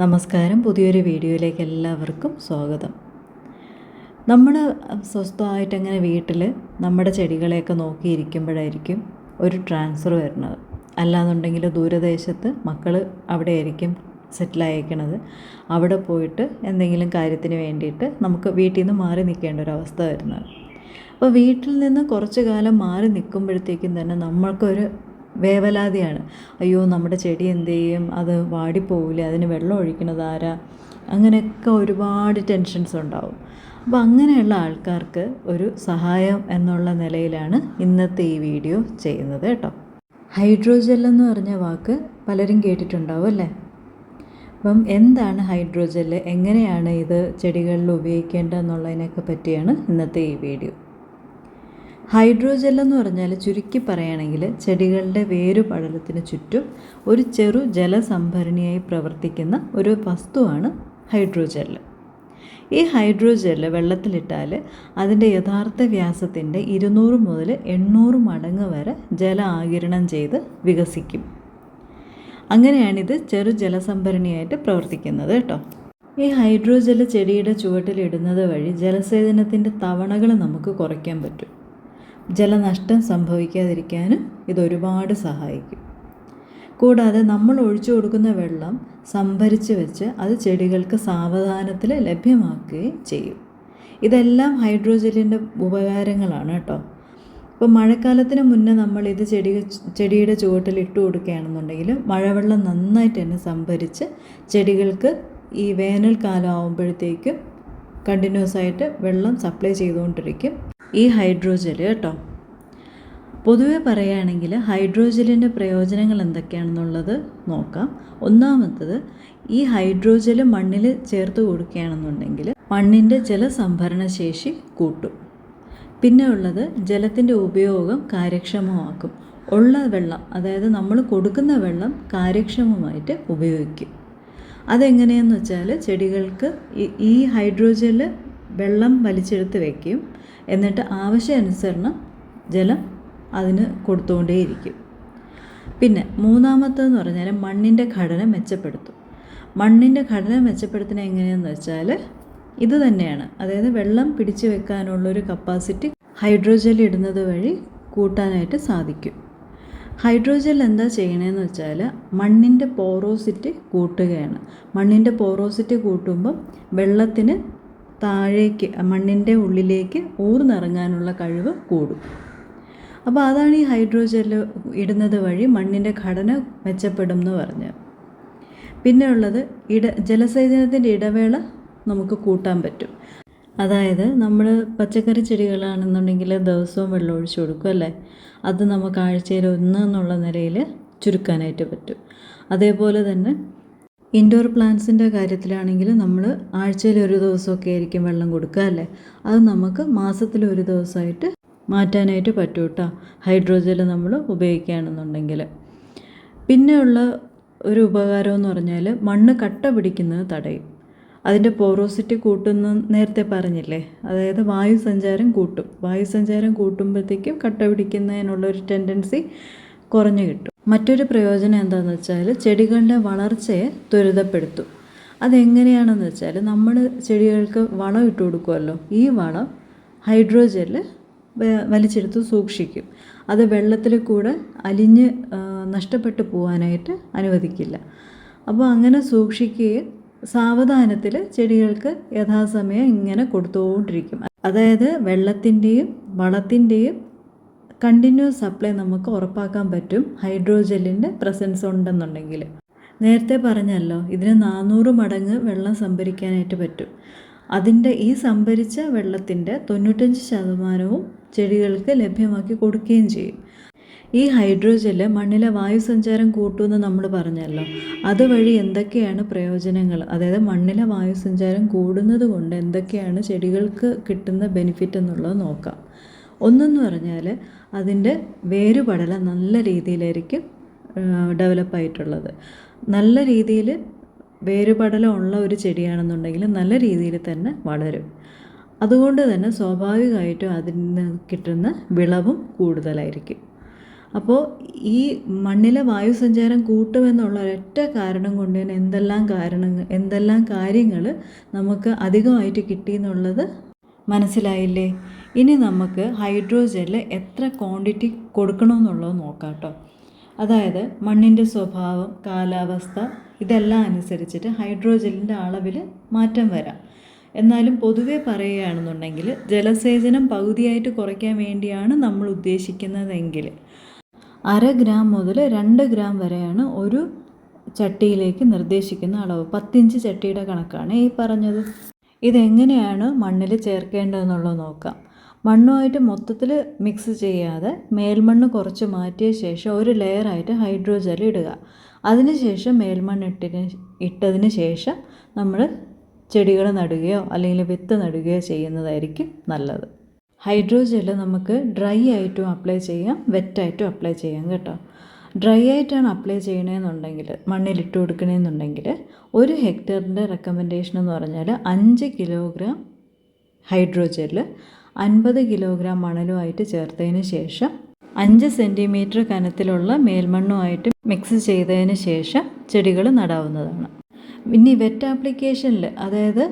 നമസ്കാരം. പുതിയൊരു വീഡിയോയിലേക്ക് എല്ലാവർക്കും സ്വാഗതം. നമ്മൾ സ്വസ്ഥമായിട്ട് അങ്ങനെ വീട്ടിൽ നമ്മുടെ ചെടികളെയൊക്കെ നോക്കിയിരിക്കുമ്പോഴായിരിക്കും ഒരു ട്രാൻസ്ഫർ വരുന്നത്. അല്ലാന്നുണ്ടെങ്കിൽ ദൂരദേശത്ത് മക്കൾ അവിടെ ആയിരിക്കും സെറ്റിലായിരിക്കണത് അവിടെ പോയിട്ട് എന്തെങ്കിലും കാര്യത്തിന് വേണ്ടിയിട്ട് നമുക്ക് വീട്ടിൽ നിന്ന് മാറി നിൽക്കേണ്ട ഒരു അവസ്ഥ വരുന്നത്. അപ്പോൾ വീട്ടിൽ നിന്ന് കുറച്ച് കാലം മാറി നിൽക്കുമ്പോഴത്തേക്കും തന്നെ നമ്മൾക്കൊരു വേവലാതിയാണ്. അയ്യോ നമ്മുടെ ചെടി എന്ത് ചെയ്യും? അത് വാടിപ്പോവില്ലേ അതിന് വെള്ളം ഒഴിക്കണത് ആരാ? അങ്ങനെയൊക്കെ ഒരുപാട് ടെൻഷൻസ് ഉണ്ടാവും. അപ്പോൾ അങ്ങനെയുള്ള ആൾക്കാർക്ക് ഒരു സഹായം എന്നുള്ള നിലയിലാണ് ഇന്നത്തെ ഈ വീഡിയോ ചെയ്യുന്നത് കേട്ടോ. ഹൈഡ്രോജെൽ എന്ന് പറഞ്ഞ വാക്ക് പലരും കേട്ടിട്ടുണ്ടാവും അല്ലേ? അപ്പം എന്താണ് ഹൈഡ്രോജെൽ? എങ്ങനെയാണ് ഇത് ചെടികളിൽ ഉപയോഗിക്കേണ്ടതെന്നുള്ളതിനൊക്കെ പറ്റിയാണ് ഇന്നത്തെ ഈ വീഡിയോ. ഹൈഡ്രോജെൽ എന്ന് പറഞ്ഞാൽ ചുരുക്കി പറയുകയാണെങ്കിൽ ചെടികളുടെ വേരു പടലത്തിന് ചുറ്റും ഒരു ചെറു ജലസംഭരണിയായി പ്രവർത്തിക്കുന്ന ഒരു വസ്തുവാണ് ഹൈഡ്രോജെൽ. ഈ ഹൈഡ്രോജെൽ വെള്ളത്തിലിട്ടാൽ അതിന്റെ യഥാർത്ഥ വ്യാസത്തിന്റെ ഇരുന്നൂറ് മുതൽ എണ്ണൂറ് മടങ്ങ് വരെ ജല ആകിരണം ചെയ്ത് വികസിക്കും. അങ്ങനെയാണിത് ചെറു ജലസംഭരണിയായിട്ട് പ്രവർത്തിക്കുന്നത് കേട്ടോ. ഈ ഹൈഡ്രോജെൽ ചെടിയുടെ ചുവട്ടിലിടുന്നത് വഴി ജലസേചനത്തിന്റെ തവണകൾ നമുക്ക് കുറയ്ക്കാൻ പറ്റും. ജലനഷ്ടം സംഭവിക്കാതിരിക്കാനും ഇതൊരുപാട് സഹായിക്കും. കൂടാതെ നമ്മൾ ഒഴിച്ചു കൊടുക്കുന്ന വെള്ളം സംഭരിച്ച് വെച്ച് അത് ചെടികൾക്ക് സാവധാനത്തിൽ ലഭ്യമാക്കുകയും ചെയ്യും. ഇതെല്ലാം ഹൈഡ്രോജെല്ലിന്റെ ഉപകാരങ്ങളാണ് കേട്ടോ. ഇപ്പോൾ മഴക്കാലത്തിന് മുന്നേ നമ്മൾ ഇത് ചെടി ചെടിയുടെ ചുവട്ടിൽ ഇട്ട് കൊടുക്കുകയാണെന്നുണ്ടെങ്കിൽ മഴവെള്ളം നന്നായിട്ട് തന്നെ സംഭരിച്ച് ചെടികൾക്ക് ഈ വേനൽക്കാലം ആകുമ്പോഴത്തേക്കും കണ്ടിന്യൂസ് ആയിട്ട് വെള്ളം സപ്ലൈ ചെയ്തുകൊണ്ടിരിക്കും. ഈ ഹൈഡ്രോജെൽ കേട്ടോ. പൊതുവെ പറയുകയാണെങ്കിൽ ഹൈഡ്രോജലിന്റെ പ്രയോജനങ്ങൾ എന്തൊക്കെയാണെന്നുള്ളത് നോക്കാം. ഒന്നാമത്തത് ഈ ഹൈഡ്രോജൽ മണ്ണിൽ ചേർത്ത് കൊടുക്കുകയാണെന്നുണ്ടെങ്കിൽ മണ്ണിന്റെ ജലസംഭരണ ശേഷി കൂട്ടും. പിന്നെ ഉള്ളത് ജലത്തിന്റെ ഉപയോഗം കാര്യക്ഷമമാക്കും. ഉള്ള വെള്ളം അതായത് നമ്മൾ കൊടുക്കുന്ന വെള്ളം കാര്യക്ഷമമായിട്ട് ഉപയോഗിക്കും. അതെങ്ങനെയെന്ന് വെച്ചാൽ ചെടികൾക്ക് ഈ ഹൈഡ്രോജൽ വെള്ളം വലിച്ചെടുത്ത് വയ്ക്കും എന്നിട്ട് ആവശ്യാനുസരണം ജലം അതിന് കൊടുത്തുകൊണ്ടേയിരിക്കും. പിന്നെ മൂന്നാമത്തെന്ന് പറഞ്ഞാൽ മണ്ണിന്റെ ഘടന മെച്ചപ്പെടുത്തും. മണ്ണിന്റെ ഘടന മെച്ചപ്പെടുത്തുന്നത് എങ്ങനെയാണെന്ന് വെച്ചാൽ ഇത് തന്നെയാണ്. അതായത് വെള്ളം പിടിച്ചു വെക്കാനുള്ളൊരു കപ്പാസിറ്റി ഹൈഡ്രോജെൽ ഇടുന്നത് വഴി കൂട്ടാനായിട്ട് സാധിക്കും. ഹൈഡ്രോജെൽ എന്താ ചെയ്യണതെന്ന് വെച്ചാൽ മണ്ണിന്റെ പോറോസിറ്റി കൂട്ടുകയാണ്. മണ്ണിന്റെ പോറോസിറ്റി കൂട്ടുമ്പം വെള്ളത്തിന് താഴേക്ക് മണ്ണിന്റെ ഉള്ളിലേക്ക് ഊർന്നിറങ്ങാനുള്ള കഴിവ് കൂടും. അപ്പോൾ അതാണ് ഈ ഹൈഡ്രോജെൽ ഇടുന്നത് വഴി മണ്ണിന്റെ ഘടന മെച്ചപ്പെടും എന്ന് പറഞ്ഞ്. പിന്നെ ഉള്ളത് ഇട ജലസേചനത്തിന്റെ ഇടവേള നമുക്ക് കൂട്ടാൻ പറ്റും. അതായത് നമ്മൾ പച്ചക്കറി ചെടികളാണെന്നുണ്ടെങ്കിൽ ദിവസവും വെള്ളം ഒഴിച്ചു കൊടുക്കും അല്ലേ? അത് നമുക്ക് ആഴ്ചയിൽ ഒന്ന് എന്നുള്ള നിലയിൽ ചുരുക്കാനായിട്ട് പറ്റും. അതേപോലെ തന്നെ ഇൻഡോർ പ്ലാന്റ്സിന്റെ കാര്യത്തിലാണെങ്കിൽ നമ്മൾ ആഴ്ചയിൽ ഒരു ദിവസമൊക്കെ ആയിരിക്കും വെള്ളം കൊടുക്കുക അല്ലേ? അത് നമുക്ക് മാസത്തിൽ ഒരു ദിവസമായിട്ട് മാറ്റാനായിട്ട് പറ്റും കേട്ടോ ഹൈഡ്രോജെൽ നമ്മൾ ഉപയോഗിക്കുകയാണെന്നുണ്ടെങ്കിൽ. പിന്നെയുള്ള ഒരു ഉപകാരം എന്ന് പറഞ്ഞാൽ മണ്ണ് കട്ട പിടിക്കുന്നത് തടയും. അതിന്റെ പോറോസിറ്റി കൂട്ടുന്ന നേരത്തെ പറഞ്ഞില്ലേ? അതായത് വായു സഞ്ചാരം കൂട്ടും. വായു സഞ്ചാരം കൂട്ടുമ്പോഴത്തേക്കും കട്ട പിടിക്കുന്നതിനുള്ളൊരു ടെൻഡൻസി കുറഞ്ഞു കിട്ടും. മറ്റൊരു പ്രയോജനം എന്താണെന്ന് വെച്ചാൽ ചെടികളുടെ വളർച്ചയെ ത്വരിതപ്പെടുത്തും. അതെങ്ങനെയാണെന്ന് വെച്ചാൽ നമ്മൾ ചെടികൾക്ക് വളം ഇട്ട് കൊടുക്കുമല്ലോ. ഈ വളം ഹൈഡ്രോജനിൽ വലിച്ചെടുത്ത് സൂക്ഷിക്കും. അത് വെള്ളത്തിൽ കൂടെ അലിഞ്ഞ് നഷ്ടപ്പെട്ടു പോകാനായിട്ട് അനുവദിക്കില്ല. അപ്പോൾ അങ്ങനെ സൂക്ഷിക്കുകയും സാവധാനത്തിൽ ചെടികൾക്ക് യഥാസമയം ഇങ്ങനെ കൊടുത്തുകൊണ്ടിരിക്കും. അതായത് വെള്ളത്തിന്റെയും വളത്തിന്റെയും കണ്ടിന്യൂസ് സപ്ലൈ നമുക്ക് ഉറപ്പാക്കാൻ പറ്റും ഹൈഡ്രോജെല്ലിന്റെ പ്രസൻസ് ഉണ്ടെന്നുണ്ടെങ്കിൽ. നേരത്തെ പറഞ്ഞല്ലോ ഇതിന് നാനൂറ് മടങ്ങ് വെള്ളം സംഭരിക്കാനായിട്ട് പറ്റും. അതിന്റെ ഈ സംഭരിച്ച വെള്ളത്തിന്റെ തൊണ്ണൂറ്റഞ്ച് ശതമാനവും ചെടികൾക്ക് ലഭ്യമാക്കി കൊടുക്കുകയും ചെയ്യും. ഈ ഹൈഡ്രോജെൽ മണ്ണിലെ വായുസഞ്ചാരം കൂട്ടുമെന്ന് നമ്മൾ പറഞ്ഞല്ലോ. അതുവഴി എന്തൊക്കെയാണ് പ്രയോജനങ്ങൾ? അതായത് മണ്ണിലെ വായുസഞ്ചാരം കൂടുന്നത് കൊണ്ട് എന്തൊക്കെയാണ് ചെടികൾക്ക് കിട്ടുന്ന ബെനിഫിറ്റ് എന്നുള്ളത് നോക്കാം. ഒന്നെന്ന് പറഞ്ഞാൽ അതിന്റെ വേരുപടല നല്ല രീതിയിലായിരിക്കും ഡെവലപ്പായിട്ടുള്ളത്. നല്ല രീതിയിൽ വേരുപടലം ഉള്ള ഒരു ചെടിയാണെന്നുണ്ടെങ്കിൽ നല്ല രീതിയിൽ തന്നെ വളരും. അതുകൊണ്ട് തന്നെ സ്വാഭാവികമായിട്ടും അതിൽ നിന്ന് കിട്ടുന്ന വിളവും കൂടുതലായിരിക്കും. അപ്പോൾ ഈ മണ്ണിലെ വായുസഞ്ചാരം കൂട്ടുമെന്നുള്ള ഒരൊറ്റ കാരണം കൊണ്ട് തന്നെ എന്തെല്ലാം കാരണങ്ങൾ എന്തെല്ലാം കാര്യങ്ങൾ നമുക്ക് അധികമായിട്ട് കിട്ടി എന്നുള്ളത് മനസ്സിലായില്ലേ? ഇനി നമുക്ക് ഹൈഡ്രോജനിൽ എത്ര ക്വാണ്ടിറ്റി കൊടുക്കണമെന്നുള്ളത് നോക്കാം കേട്ടോ. അതായത് മണ്ണിന്റെ സ്വഭാവം കാലാവസ്ഥ ഇതെല്ലാം അനുസരിച്ചിട്ട് ഹൈഡ്രോജലിന്റെ അളവിൽ മാറ്റം വരാം. എന്നാലും പൊതുവെ പറയുകയാണെന്നുണ്ടെങ്കിൽ ജലസേചനം പകുതിയായിട്ട് കുറയ്ക്കാൻ വേണ്ടിയാണ് നമ്മൾ ഉദ്ദേശിക്കുന്നതെങ്കിൽ അര ഗ്രാം മുതൽ രണ്ട് ഗ്രാം വരെയാണ് ഒരു ചട്ടിയിലേക്ക് നിർദ്ദേശിക്കുന്ന അളവ്. പത്തിഞ്ച് ചട്ടിയുടെ കണക്കാണ് ഈ പറഞ്ഞത്. ഇതെങ്ങനെയാണ് മണ്ണിൽ ചേർക്കേണ്ടതെന്നുള്ളത് നോക്കാം. മണ്ണുമായിട്ട് മൊത്തത്തിൽ മിക്സ് ചെയ്യാതെ മേൽമണ്ണ് കുറച്ച് മാറ്റിയ ശേഷം ഒരു ലെയറായിട്ട് ഹൈഡ്രോജൽ ഇടുക. അതിനുശേഷം മേൽമണ്ണ് ഇട്ടിന് ഇട്ടതിന് ശേഷം നമ്മൾ ചെടികൾ നടുകയോ അല്ലെങ്കിൽ വിത്ത് നടുകയോ ചെയ്യുന്നതായിരിക്കും നല്ലത്. ഹൈഡ്രോജെൽ നമുക്ക് ഡ്രൈ ആയിട്ടും അപ്ലൈ ചെയ്യാം വെറ്റായിട്ടും അപ്ലൈ ചെയ്യാം കേട്ടോ. ഡ്രൈ ആയിട്ടാണ് അപ്ലൈ ചെയ്യണമെന്നുണ്ടെങ്കിൽ മണ്ണിലിട്ട് കൊടുക്കണമെന്നുണ്ടെങ്കിൽ ഒരു ഹെക്ടറിന്റെ റെക്കമെൻഡേഷൻ എന്ന് പറഞ്ഞാൽ അഞ്ച് കിലോഗ്രാം ഹൈഡ്രോജെൽ അൻപത് കിലോഗ്രാം മണലുമായിട്ട് ചേർത്തതിന് ശേഷം അഞ്ച് സെന്റിമീറ്റർ കനത്തിലുള്ള മേൽമണ്ണുമായിട്ട് മിക്സ് ചെയ്തതിന് ശേഷം ചെടികൾ നടാവുന്നതാണ്. ഇനി വെറ്റ് ആപ്ലിക്കേഷനിൽ അതായത്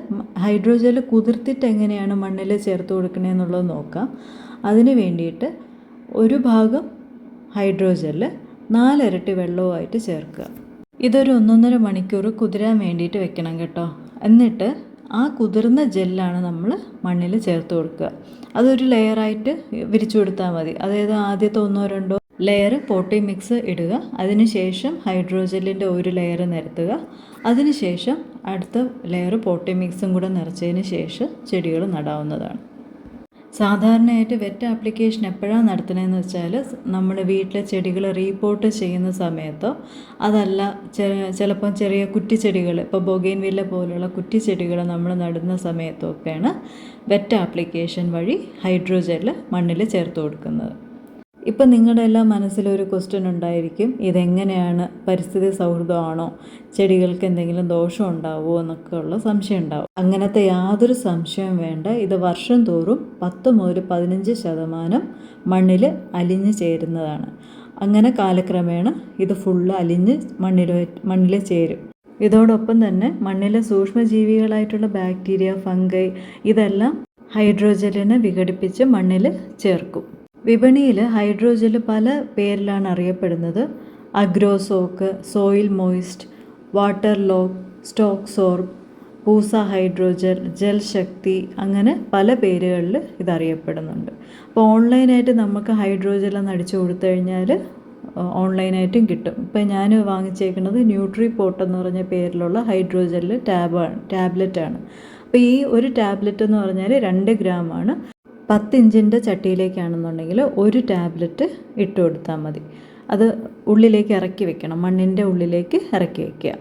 ഹൈഡ്രോജൽ കുതിർത്തിട്ട് എങ്ങനെയാണ് മണ്ണിൽ ചേർത്ത് കൊടുക്കണമെന്നുള്ളത് നോക്കാം. അതിന് വേണ്ടിയിട്ട് ഒരു ഭാഗം ഹൈഡ്രോജൽ നാലിരട്ടി വെള്ളവുമായിട്ട് ചേർക്കുക. ഇതൊരു ഒന്നൊന്നര മണിക്കൂർ കുതിരാൻ വേണ്ടിയിട്ട് വെക്കണം കേട്ടോ. എന്നിട്ട് ആ കുതിർന്ന ജെല്ലാണ് നമ്മൾ മണ്ണിൽ ചേർത്ത് കൊടുക്കുക. അതൊരു ലെയറായിട്ട് വിരിച്ചു കൊടുത്താൽ മതി. അതായത് ആദ്യത്തെ ഒന്നോ രണ്ടോ ലെയർ പോട്ടി മിക്സ് ഇടുക. അതിനുശേഷം ഹൈഡ്രോജെല്ലിന്റെ ഒരു ലെയർ നിരത്തുക. അതിനുശേഷം അടുത്ത ലെയർ പോട്ടി മിക്സും കൂടെ നിറച്ചതിന് ശേഷം ചെടികൾ നടാവുന്നതാണ്. സാധാരണയായിട്ട് വെറ്റ് ആപ്ലിക്കേഷൻ എപ്പോഴാണ് നടത്തണമെന്ന് വെച്ചാൽ നമ്മുടെ വീട്ടിലെ ചെടികൾ റീപോർട്ട് ചെയ്യുന്ന സമയത്തോ അതല്ല ചിലപ്പം ചെറിയ കുറ്റിച്ചെടികൾ ഇപ്പോൾ ബൊഗൈൻ വില്ല പോലുള്ള കുറ്റിച്ചെടികൾ നമ്മൾ നടുന്ന സമയത്തൊക്കെയാണ് വെറ്റ് ആപ്ലിക്കേഷൻ വഴി ഹൈഡ്രോജെൽ മണ്ണിൽ ചേർത്ത് കൊടുക്കുന്നത്. ഇപ്പം നിങ്ങളുടെ എല്ലാം മനസ്സിലൊരു ക്വസ്റ്റ്യൻ ഉണ്ടായിരിക്കും. ഇതെങ്ങനെയാണ്? പരിസ്ഥിതി സൗഹൃദമാണോ? ചെടികൾക്ക് എന്തെങ്കിലും ദോഷം ഉണ്ടാവുമോ എന്നൊക്കെ ഉള്ള സംശയം ഉണ്ടാവും. അങ്ങനത്തെ യാതൊരു സംശയവും വേണ്ട. ഇത് വർഷം തോറും പത്ത് മുതൽ പതിനഞ്ച് ശതമാനം മണ്ണിൽ അലിഞ്ഞു ചേരുന്നതാണ്. അങ്ങനെ കാലക്രമേണ ഇത് ഫുള്ള് അലിഞ്ഞ് മണ്ണിൽ മണ്ണിൽ ചേരും. ഇതോടൊപ്പം തന്നെ മണ്ണിലെ സൂക്ഷ്മജീവികളായിട്ടുള്ള ബാക്ടീരിയ ഫംഗൈ ഇതെല്ലാം ഹൈഡ്രോജലിനെ വിഘടിപ്പിച്ച് മണ്ണിൽ ചേർക്കും. വിപണിയിൽ ഹൈഡ്രോജൽ പല പേരിലാണ് അറിയപ്പെടുന്നത്. Agrosoak soil moist water lock Stockosorb Pusa hydrogel Jal Shakti അങ്ങനെ പല പേരുകളിൽ ഇതറിയപ്പെടുന്നുണ്ട്. അപ്പോൾ ഓൺലൈനായിട്ട് നമുക്ക് ഹൈഡ്രോജൽ എന്ന് അടിച്ചു കൊടുത്തു കഴിഞ്ഞാൽ ഓൺലൈനായിട്ടും കിട്ടും. ഇപ്പം ഞാൻ വാങ്ങിച്ചേക്കുന്നത് ന്യൂട്രി പോട്ട് എന്ന് പറഞ്ഞ പേരിലുള്ള ഹൈഡ്രോജലിൽ ടാബാണ് ടാബ്ലറ്റാണ്. അപ്പോൾ ഈ ഒരു ടാബ്ലറ്റ് എന്ന് പറഞ്ഞാൽ രണ്ട് ഗ്രാമാണ്. പത്ത് ഇഞ്ചിന്റെ ചട്ടിയിലേക്കാണെന്നുണ്ടെങ്കിൽ ഒരു ടാബ്ലറ്റ് ഇട്ട് കൊടുത്താൽ മതി. അത് ഉള്ളിലേക്ക് ഇറക്കി വെക്കണം. മണ്ണിന്റെ ഉള്ളിലേക്ക് ഇറക്കി വെക്കുക.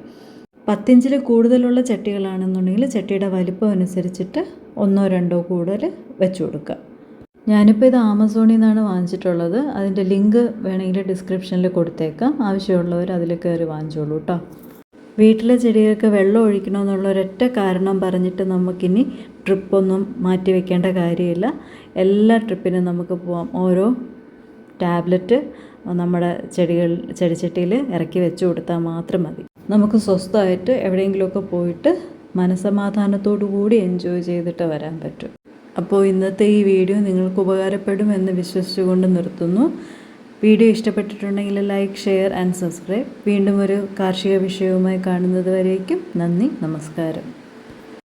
പത്തിഞ്ചിൽ കൂടുതലുള്ള ചട്ടികളാണെന്നുണ്ടെങ്കിൽ ചട്ടിയുടെ വലിപ്പം അനുസരിച്ചിട്ട് ഒന്നോ രണ്ടോ കൂടുതൽ വെച്ച് കൊടുക്കുക. ഞാനിപ്പോൾ ഇത് ആമസോണിൽ നിന്നാണ് വാങ്ങിച്ചിട്ടുള്ളത്. അതിന്റെ ലിങ്ക് വേണമെങ്കിൽ ഡിസ്ക്രിപ്ഷനിൽ കൊടുത്തേക്കാം. ആവശ്യമുള്ളവർ അതിൽ കയറി വാങ്ങിച്ചോളൂ കേട്ടോ. വീട്ടിലെ ചെടികൾക്ക് വെള്ളം ഒഴിക്കണമെന്നുള്ള ഒരൊറ്റ കാരണം പറഞ്ഞിട്ട് നമുക്കിനി ട്രിപ്പൊന്നും മാറ്റി വെക്കേണ്ട കാര്യമില്ല. എല്ലാ ട്രിപ്പിനും നമുക്ക് പോവാം. ഓരോ ടാബ്ലറ്റ് നമ്മുടെ ചെടികൾ ചെടിച്ചട്ടിയിൽ ഇറക്കി വെച്ച് കൊടുത്താൽ മാത്രം മതി. നമുക്ക് സ്വസ്ഥമായിട്ട് എവിടെയെങ്കിലുമൊക്കെ പോയിട്ട് മനസമാധാനത്തോടു കൂടി എൻജോയ് ചെയ്തിട്ട് വരാൻ പറ്റും. അപ്പോൾ ഇന്നത്തെ ഈ വീഡിയോ നിങ്ങൾക്ക് ഉപകാരപ്പെടുമെന്ന് വിശ്വസിച്ചുകൊണ്ട് നിർത്തുന്നു. വീഡിയോ ഇഷ്ടപ്പെട്ടിട്ടുണ്ടെങ്കിൽ ലൈക്ക് ഷെയർ ആൻഡ് സബ്സ്ക്രൈബ്. വീണ്ടും ഒരു കാർഷിക വിഷയവുമായി കാണുന്നത് വരേക്കും നന്ദി നമസ്കാരം.